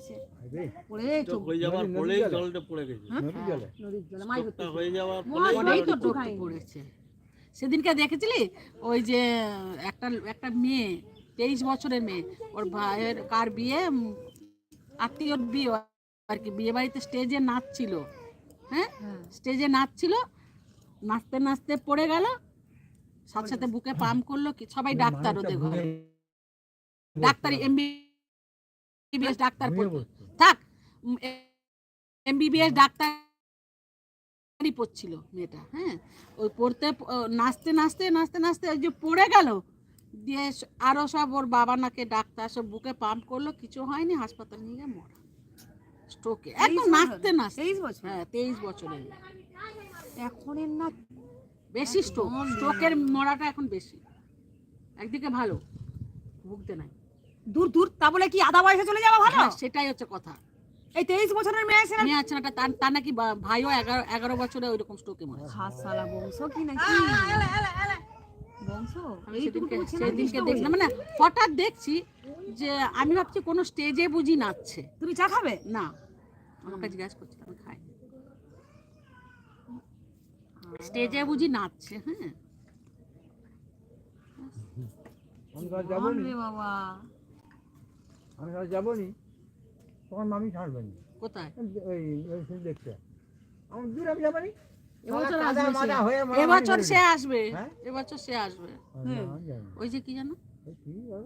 গেছে পড়ে চোখ চোখ হয়ে যাওয়ার নদী- পরেই নদী জলে? জলটা পড়ে গেছে। নদীর জলে? নদীর জলে। মাছ ধরতে হয়ে যাওয়ার তো। পড়েছে। সেদিনকে দেখেছিলি? ওই যে একটা একটা মেয়ে তেইশ বছরের মেয়ে ওর ভাইয়ের কার বিয়ে? আত্মীয়র বিয়ে আর কি। বিয়ে বাড়িতে স্টেজে নাচছিল। হ্যাঁ? হ্যাঁ। স্টেজে নাচছিল। নাচতে নাচতে পড়ে গেল। সাথে সাথে বুকে পাম্প করল কি? সবাই ডাক্তার ওদের ঘরে। ডাক্তারি এমবিবিএস ডাক্তার। থাক এমবিবিএস ডাক্তারই পড়ছিল মেয়েটা হ্যাঁ? ওই পড়তে নাচতে নাচতে নাচতে নাচতে ওই যে পড়ে গেল দিয়ে স- আরও সব ওর বাবা নাকে ডাক্তার সব বুকে পাম্প করল কিছু হয়নি হাসপাতাল নিয়ে গিয়ে মরা। স্ট্রোকে একদম নাচতে নাচতে। তেইশ বছর? হ্যাঁ তেইশ বছরের এখনের না বেশি স্ট্রোক স্ট্রোকের মরাটা এখন বেশি। একদিকে ভালো ভুগতে নাই। দূর দূর তা বলে কি আধা বয়সে চলে যাওয়া ভালো? হ্যাঁ, সেটাই হচ্ছে কথা। এই তেইশ বছরের মেয়ে আছে না? মেয়ে আছে না তার তার নাকি ভাইও এগারো এগারো বছরে ওইরকম স্ট্রোকে মরে বংশ কি নাকি বংশ? সেদিনকে দুষ্ট দেখলাম মানে হঠাৎ দেখছি যে আমি ভাবছি কোনো স্টেজে বুঝি নাচছে। তুমি চা খাবে? না আমাকে জিজ্ঞাসা করছে আমি খাই। স্টেজে বুঝি নাচছে হ্যাঁ। বাবা? আমি কাল যাব নি তখন মামি ছাড়বেন কোথায়? ওই দেখতে। আমি দূর আমি যাব নি এবছর আসবে সে। এবছর সে আসবে? এবছর সে আসবে। ওই যে কি জানো?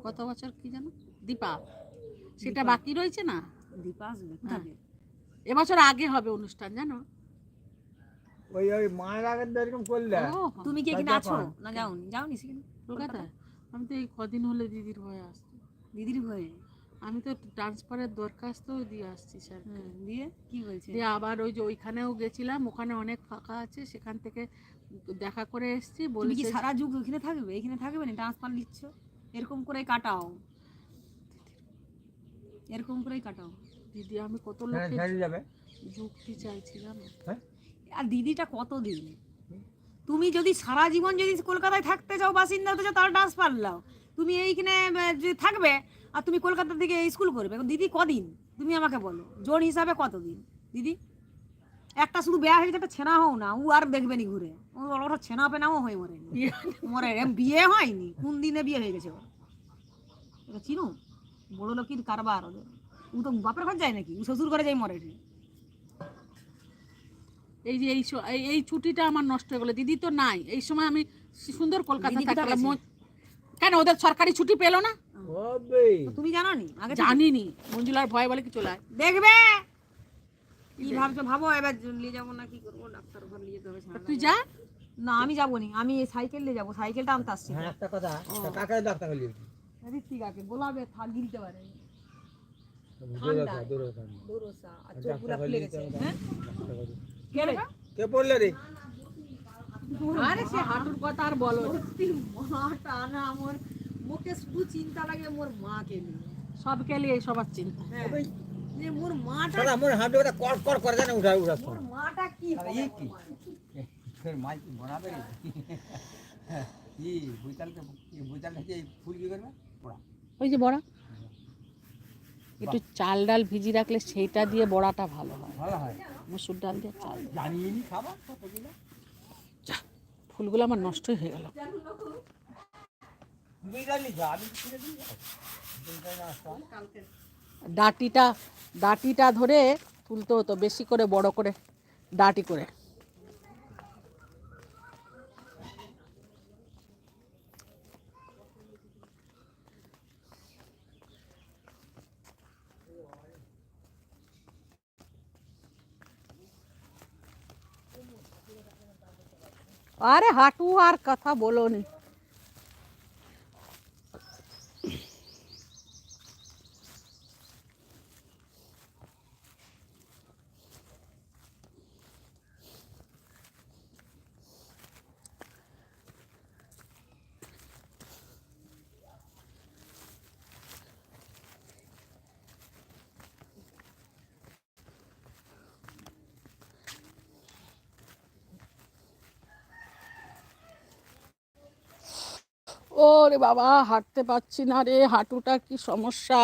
কত বছর কি জানো? দীপা। সেটা বাকি রয়েছে না? দীপা আসবে হ্যাঁ। এবছর আগে হবে অনুষ্ঠান জানো? ওই ওই মায়ের আগের এরকম করলে। ও তুমি কি এখানে আছো? না যাওনি। যাওনি সেখানে? কলকাতায়। আমি তো এই কদিন হলে দিদির হয়ে আসছি। দিদির ভয়ে আমি তো ট্রান্সফারের দরখাস্ত দিয়ে আসছি স্যার হ্যাঁ, দিয়ে কি বলছে দিয়ে আবার ওই যে ওইখানেও গেছিলাম ওখানে অনেক ফাঁকা আছে সেখান থেকে দেখা করে এসেছি বলেছে কি সারা যুগ ওখানে থাকবে? এখানে থাকবে না? ট্রান্সফার নিচ্ছ? এরকম করে কাটাও। এরকম করেই কাটাও। দিদি আমি কত হ্যাঁ লোককে যাবে। যুক্তি চাইছিলাম। আর দিদিটা কত দিন তুমি যদি সারা জীবন যদি কলকাতায় থাকতে চাও বাসিন্দা হতে চাও তাহলে ট্রান্সফার নাও। তুমি এইখানে থাকবে আর তুমি কলকাতা থেকে স্কুল করবে দিদি কদিন? তুমি আমাকে বলো। জোর হিসাবে কতদিন? দিদি? একটা শুধু বেয়া হয়ে একটা ছেনা হও না। ও আর দেখবে নি ঘুরে। ওটা ছেনা পেনাও হয়ে মরে মরে বিয়ে হয়নি? কোন দিনে বিয়ে হয়ে গেছে ওর? এটা চিনো? বড় লোকের কারবার ওদের। ও তো বাপের ঘর যায় নাকি? ও শ্বশুর ঘরে যাই মরে এই যে এই এই- ছুটিটা আমার নষ্ট হয়ে গেলো। দিদি তো নাই। এই সময় আমি সুন্দর কলকাতা থাকলাম কেন ওদের সরকারি ছুটি পেল না? তুমি জানো নি আগে? জানিনি। মঞ্জুলার ভয় বলে কি চলে আয় দেখবে! কি ভাবছ? ভাবো এবার নিয়ে যাব না কি করব? ডাক্তার ঘর নিয়ে যেতে হবে তুই যা। না আমি যাব নি আমি এই সাইকেল নিয়ে যাব সাইকেলটা আনতে আসছি। হ্যাঁ একটা কথা কাকে ডাক্তার হলি। ঋত্বিক আছে গোলাপে থাক গিলতে পারে। থাক। দোরসা আর পুরা ফুলে গেছে। হ্যাঁ? কে রে? কে পড়লে রে? আরে সে হাঁটুর কথা আর বলো না। সত্যি আমার মুখে শুধু চিন্তা লাগে মোর মাকে নিয়ে। সবকে নিয়ে সবার চিন্তা। হ্যাঁ। যে মোর মাটা দাদা মোর হাঁটু ওটা কর কর করে জানে উঠা উঠা মোর মাটা কি হবে? কি? ফের মাই কি বানাবে রে? কি বুইতালকে বুইতাল যে ফুল কি করবে? পোড়া ওই যে বড়া। একটু চাল ডাল ভিজি রাখলে সেইটা দিয়ে বড়াটা ভালো হয়। ভালো হয়? মুসুর ডাল দিয়ে চাল। জানিয়ে নি খাবা কতগুলো ফুলগুলো আমার নষ্ট হয়ে গেল। ডাটিটা ডাটিটা ধরে তুলতে হতো, বেশি করে, বড় করে, ডাটি করে। আরে হাঁটু আর কথা বলো নি ওরে বাবা হাঁটতে পারছি না রে হাঁটুটা কি সমস্যা?